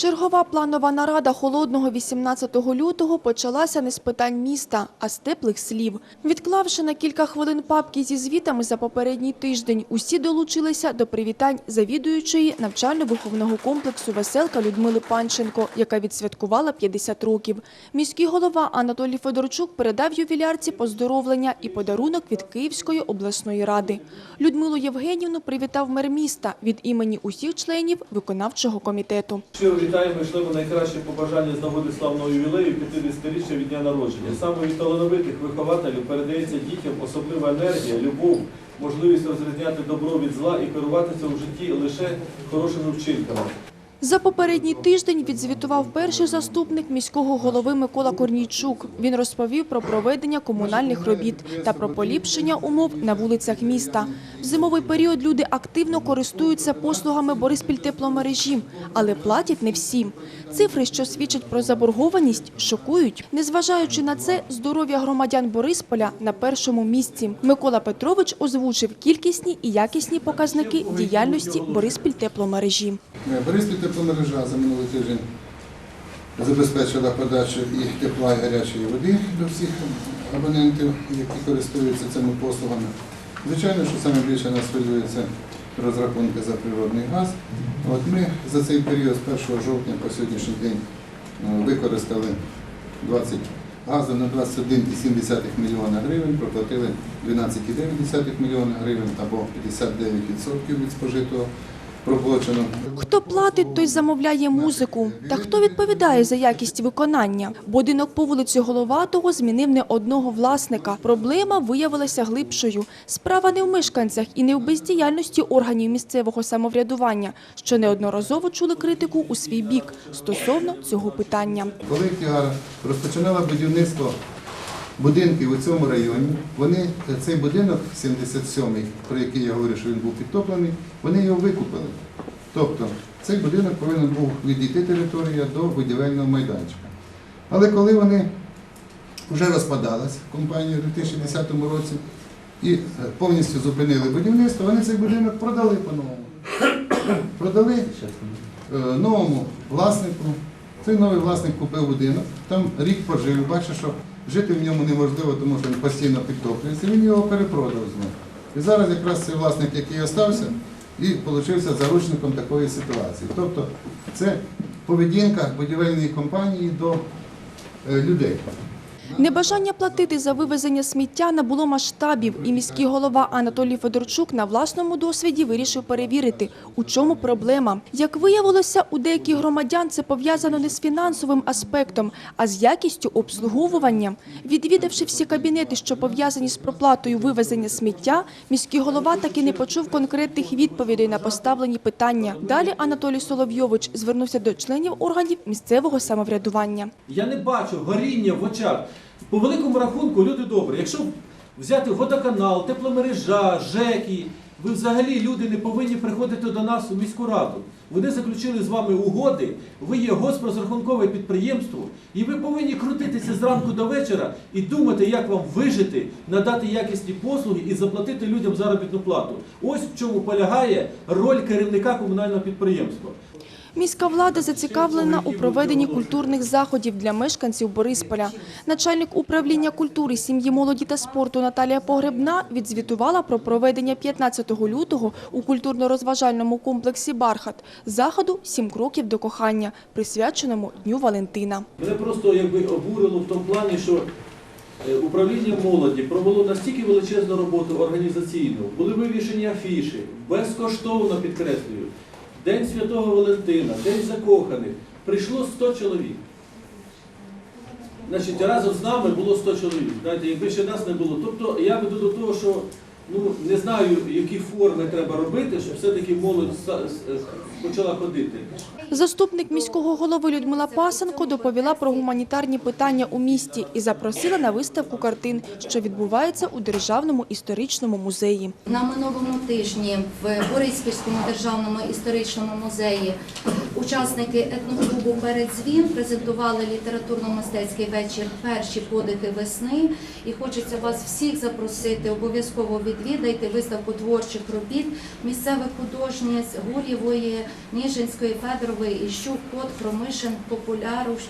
Чергова планова нарада холодного 18 лютого почалася не з питань міста, а з теплих слів. Відклавши на кілька хвилин папки зі звітами за попередній тиждень, усі долучилися до привітань завідуючої навчально-виховного комплексу «Веселка» Людмили Панченко, яка відсвяткувала 50 років. Міський голова Анатолій Федорчук передав ювілярці поздоровлення і подарунок від Київської обласної ради. Людмилу Євгенівну привітав мер міста від імені усіх членів виконавчого комітету. Вітаємо і шлемо найкраще побажання з нагоди славного ювілею 50-річчя від дня народження. Саме від талановитих вихователів передається дітям особлива енергія, любов, можливість розрізняти добро від зла і керуватися у житті лише хорошими вчинками. За попередній тиждень відзвітував перший заступник міського голови Микола Корнійчук. Він розповів про проведення комунальних робіт та про поліпшення умов на вулицях міста. В зимовий період люди активно користуються послугами Бориспільтепломережі, але платять не всім. Цифри, що свідчать про заборгованість, шокують. Незважаючи на це, здоров'я громадян Борисполя на першому місці. Микола Петрович озвучив кількісні і якісні показники діяльності Бориспільтепломережі. Бориспіль тепломережа за минулий тиждень забезпечила подачу і тепла, і гарячої води до всіх абонентів, які користуються цими послугами. Звичайно, що саме більше нас хвилюється розрахунки за природний газ. От ми за цей період з 1 жовтня по сьогоднішній день е, використали 20 газу на 21,7 мільйона гривень, проплатили 12,9 мільйона гривень або 59% від спожитого проплачено. Хто платить, той замовляє музику. Та хто відповідає за якість виконання? Будинок по вулиці Головатого змінив не одного власника. Проблема виявилася глибшою. Справа не в мешканцях і не в бездіяльності органів місцевого самоврядування, що неодноразово чули критику у свій бік стосовно цього питання. Коли розпочинала будівництво будинків у цьому районі, вони цей будинок 77-й, про який я говорю, що він був підтоплений, вони його викупили. Тобто цей будинок повинен був відійти територія до будівельного майданчика. Але коли вони вже розпадалась компанія у 2010 році і е, повністю зупинили будівництво, вони цей будинок продали по-новому. Продали е, новому власнику. Цей новий власник купив будинок, там рік пожив, бачить, що жити в ньому неможливо, тому що він постійно підтоплюється, він його перепродав знову. І зараз якраз цей власник, який остався, і вийшовся заручником такої ситуації. Тобто це поведінка будівельної компанії до е, людей. Небажання платити за вивезення сміття набуло масштабів, і міський голова Анатолій Федорчук на власному досвіді вирішив перевірити, у чому проблема. Як виявилося, у деяких громадян це пов'язано не з фінансовим аспектом, а з якістю обслуговування. Відвідавши всі кабінети, що пов'язані з проплатою вивезення сміття, міський голова таки не почув конкретних відповідей на поставлені питання. Далі Анатолій Соловйович звернувся до членів органів місцевого самоврядування. Я не бачу горіння в очах. По великому рахунку, люди добрі, якщо взяти водоканал, тепломережа, ЖЕКи, ви взагалі люди не повинні приходити до нас у міську раду. Вони заключили з вами угоди, ви є госпрозрахункове підприємство, і ви повинні крутитися зранку до вечора і думати, як вам вижити, надати якісні послуги і заплатити людям заробітну плату. Ось в чому полягає роль керівника комунального підприємства. Міська влада зацікавлена у проведенні культурних заходів для мешканців Борисполя. Начальник управління культури, сім'ї, молоді та спорту Наталія Погребна відзвітувала про проведення 15 лютого у культурно-розважальному комплексі «Бархат» заходу «Сім кроків до кохання», присвяченому Дню Валентина. Мене просто якби обурило в тому плані, що е, управління молоді провело настільки величезну роботу організаційну, були вивішені афіші, безкоштовно підкреслюю. День Святого Валентина, День закоханих. Прийшло 100 чоловік. Значить, разом з нами було 100 чоловік. Знаєте, якби ще нас не було. Тобто я веду до того, що ну, не знаю, які форми треба робити, щоб все-таки молодь почала ходити. Заступник міського голови Людмила Пасенко доповіла про гуманітарні питання у місті і запросила на виставку картин, що відбувається у Державному історичному музеї. На минулому тижні в Бориспільському державному історичному музеї учасники етноклубу «Передзвін» презентували літературно-мистецький вечір Перші подихи весни. І хочеться вас всіх запросити обов'язково відвідати відвідайте виставку творчих робіт. Місцевих художниць Гурєвої, Ніжинської, Федорової, Іщук, Кот, Промишин, Популяруш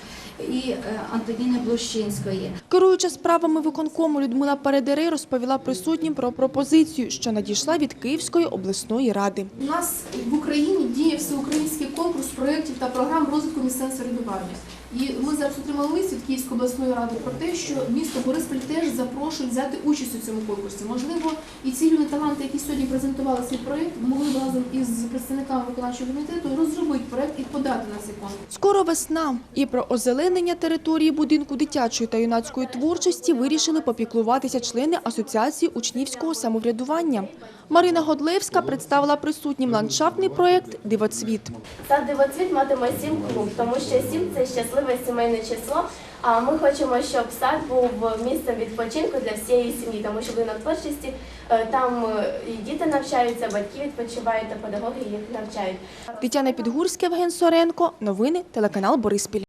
і е, Антоніни Блощинської. Керуюча справами виконкому Людмила Передерей розповіла присутнім про пропозицію, що надійшла від Київської обласної ради. У нас в Україні діє всеукраїнський конкурс проєктів та програм розвитку місцевого самоврядування. І ми зараз отримали лист від Київської обласної ради про те, що місто Бориспіль теж запрошують взяти участь у цьому конкурсі. Можливо, і ці юні таланти, які сьогодні презентували цей проєкт, могли б разом із представниками виконавчого комітету розробити проєкт і подати на цей конкурс. Скоро весна, і про озеленення території будинку дитячої та юнацької творчості вирішили попіклуватися члени Асоціації учнівського самоврядування. Марина Годлевська представила присутнім ландшафтний проєкт Дивоцвіт. Сад Дивоцвіт матиме сім клуб, тому що сім це щасливе сімейне число. А ми хочемо, щоб сад був місцем відпочинку для всієї сім'ї, тому що будинок творчості е, там е, і діти навчаються, батьки відпочивають та педагоги їх навчають. Тетяна Підгурська, Євген Соренко. Новини телеканал Бориспіль.